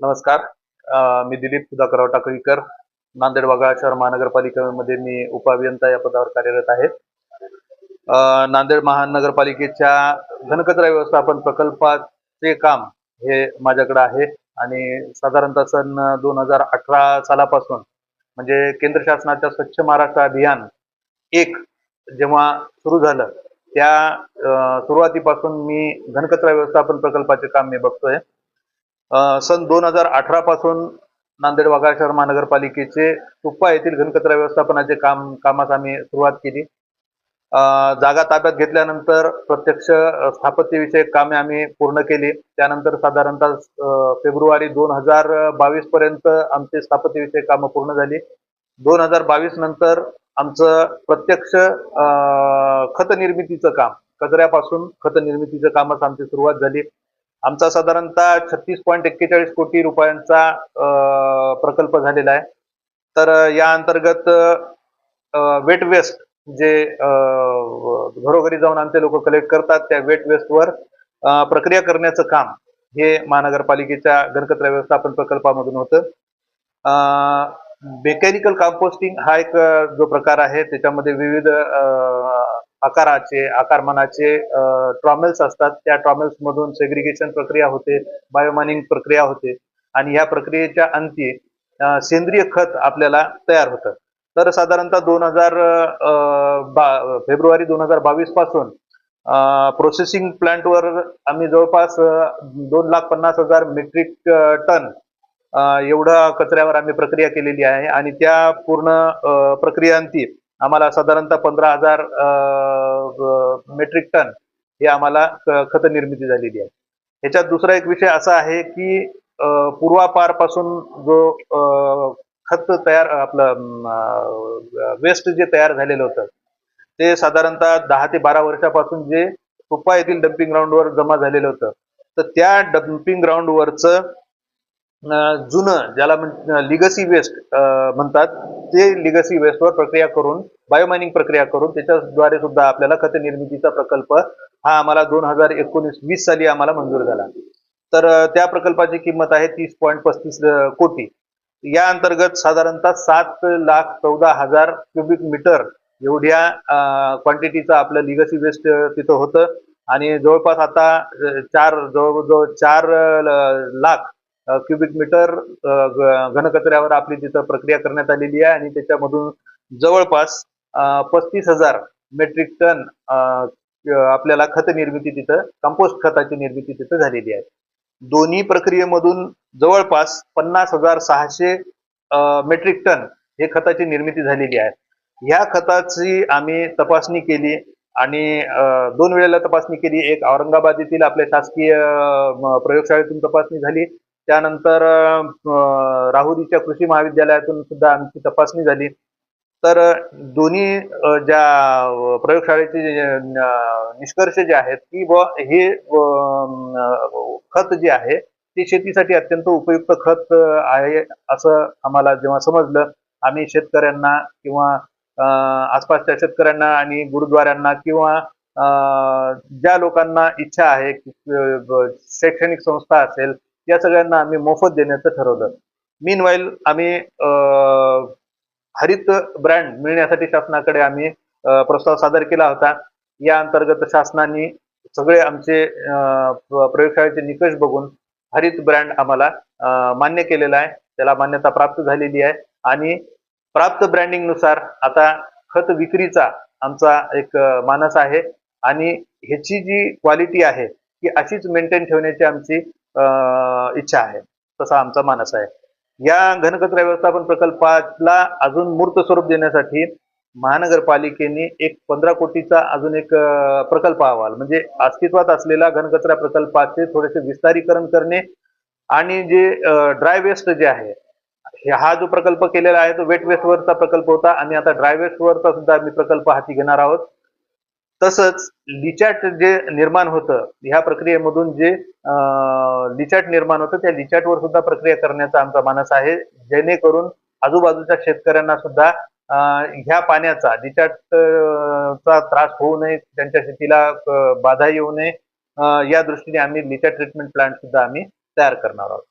नमस्कार. मी दिलीप सुधाकरराव टाकळीकर नांदेड वाघाळा शहर महानगरपालिकेमध्ये मी उपअभियंता या पदावर कार्यरत आहे. नांदेड महानगरपालिकेच्या घनकचरा व्यवस्थापन प्रकल्पाचे काम हे माझ्याकडे आहे आणि साधारणतः सन दोन हजार अठरा सालापासून म्हणजे केंद्र शासनाच्या स्वच्छ महाराष्ट्र अभियान एक जेव्हा सुरू झालं त्या सुरुवातीपासून मी घनकचरा व्यवस्थापन प्रकल्पाचे काम मी बघतोय. सन दोन हजार अठरा पासून नांदेड वाघाळ शहर महानगरपालिकेचे तुप्पा येथील घनकचरा व्यवस्थापनाचे काम कामास आम्ही सुरुवात केली. जागा ताब्यात घेतल्यानंतर प्रत्यक्ष स्थापत्यविषयक कामे आम्ही पूर्ण केली. त्यानंतर साधारणतः फेब्रुवारी दोन हजार बावीस पर्यंत आमचे स्थापत्यविषयक कामं पूर्ण झाली. दोन हजार बावीस नंतर आमचं प्रत्यक्ष खत निर्मितीचं काम कचऱ्यापासून खत निर्मितीचं कामास आमची सुरुवात झाली. आमचा साधारणतः छत्तीस पॉईंट एक्केचाळीस कोटी रुपयांचा प्रकल्प झालेला आहे. तर या अंतर्गत वेट वेस्ट जे घरोघरी जाऊन आमचे लोक कलेक्ट करतात त्या वेट वेस्टवर प्रक्रिया करण्याचं काम हे महानगरपालिकेच्या घनकचरा व्यवस्थापन प्रकल्पामधून होतं. मेकॅनिकल कंपोस्टिंग हा एक जो प्रकार आहे त्याच्यामध्ये विविध आकाराचे आकारमानाचे ट्रॉमेल्स असतात. त्या ट्रॉमेल्स मधून सेग्रिगेशन प्रक्रिया होते बायोमायनिंग प्रक्रिया होते आणि ह्या प्रक्रियेच्या अंती सेंद्रिय खत आपल्याला तयार होतं. तर साधारणतः दोन हजार बा फेब्रुवारी दोन हजार बावीसपासून प्रोसेसिंग प्लांटवर आम्ही जवळपास दोन लाख पन्नास हजार मेट्रिक टन एवढं कचऱ्यावर आम्ही प्रक्रिया केलेली आहे आणि त्या पूर्ण प्रक्रियांती आम्हाला साधारणतः पंधरा हजार मेट्रिक टन हे आम्हाला खत निर्मिती झालेली आहे. ह्याच्यात दुसरा एक विषय असा आहे की पूर्वापारपासून जो खत तयार आपलं वेस्ट जे तयार झालेलं होतं ते साधारणतः दहा ते बारा वर्षापासून जे कुप्पा येथील डम्पिंग ग्राउंडवर जमा झालेलं होतं तर त्या डम्पिंग ग्राउंडवरचं जुनं ज्याला लिगसी वेस्ट म्हणतात ते लिगसी वेस्टवर प्रक्रिया करून बायोमायनिंग प्रक्रिया करून त्याच्याद्वारे सुद्धा आपल्याला खत निर्मितीचा प्रकल्प हा आम्हाला दोन हजार एकोणीस वीस साली आम्हाला मंजूर झाला. तर त्या प्रकल्पाची किंमत आहे तीस पॉईंट पस्तीस कोटी. या अंतर्गत साधारणतः सात लाख चौदा हजार क्युबिक मीटर एवढ्या क्वांटिटीचं आपलं लिगसी वेस्ट तिथं होतं. आणि जवळपास आता चार जवळजवळ चार लाख क्युबिक मीटर घनकचऱ्यावर आपली तिथं प्रक्रिया करण्यात आलेली आहे आणि त्याच्यामधून जवळपास पस्तीस हजार मेट्रिक टन आपल्याला खत निर्मिती तिथं कंपोस्ट खताची निर्मिती तिथं झालेली आहे. दोन्ही प्रक्रियेमधून जवळपास पन्नास हजार सहाशे मेट्रिक टन हे खताची निर्मिती झालेली आहे. ह्या खताची आम्ही तपासणी केली आणि दोन वेळेला तपासणी केली. एक औरंगाबाद येथील आपल्या शासकीय प्रयोगशाळेतून तपासणी झाली. त्यानंतर राहुरीच्या कृषी महाविद्यालयातून सुद्धा आमची तपासणी झाली. तर दोन्ही ज्या प्रयोगशाळेचे जे, निष्कर्ष जे आहेत की बुवा हे खत जे आहे ते शेतीसाठी अत्यंत उपयुक्त खत आहे असं आम्हाला जेव्हा समजलं आम्ही शेतकऱ्यांना किंवा आसपासच्या शेतकऱ्यांना आणि गुरुद्वारांना किंवा ज्या लोकांना इच्छा आहे की शैक्षणिक संस्था असेल या सगळ्यांना आम्ही मोफत देण्याचं ठरवलं. मीन वाईल आम्ही हरित ब्रँड मिळण्यासाठी शासनाकडे आम्ही प्रस्ताव सादर केला होता. या अंतर्गत शासनाने सगळे आमचे प्रयोगशाळेचे निकष बघून हरित ब्रँड आम्हाला मान्य केलेला आहे. त्याला मान्यता प्राप्त झालेली आहे. आणि प्राप्त ब्रँडिंगनुसार आता खत विक्रीचा आमचा एक मानस आहे. आणि ह्याची जी क्वालिटी आहे ती अशीच मेंटेन ठेवण्याची आमची इच्छा आहे. तसा आमचा मानस आहे. या घनकचरा व्यवस्थापन प्रकल्पाला अजून मूर्त स्वरूप देण्यासाठी महानगरपालिकेने एक पंधरा कोटीचा अजून एक प्रकल्प अहवाल म्हणजे अस्तित्वात असलेला घनकचरा प्रकल्पाचे थोडेसे विस्तारीकरण करणे आणि जे ड्राय वेस्ट जे आहे हा जो प्रकल्प केलेला आहे तो वेट वेस्ट वरचा प्रकल्प होता आणि आता ड्राय वेस्टवरचा सुद्धा आम्ही प्रकल्प हाती घेणार आहोत. तसंच लिचॅट जे निर्माण होतं ह्या प्रक्रियेमधून जे लिचॅट निर्माण होतं त्या लिचॅटवर सुद्धा प्रक्रिया करण्याचा आमचा मानस आहे. जेणेकरून आजूबाजूच्या शेतकऱ्यांना सुद्धा ह्या पाण्याचा लिचॅटचा चा त्रास होऊ नये त्यांच्या शेतीला बाधा येऊ नये या दृष्टीने आम्ही लिचॅट ट्रीटमेंट प्लांट सुद्धा आम्ही तयार करणार आहोत.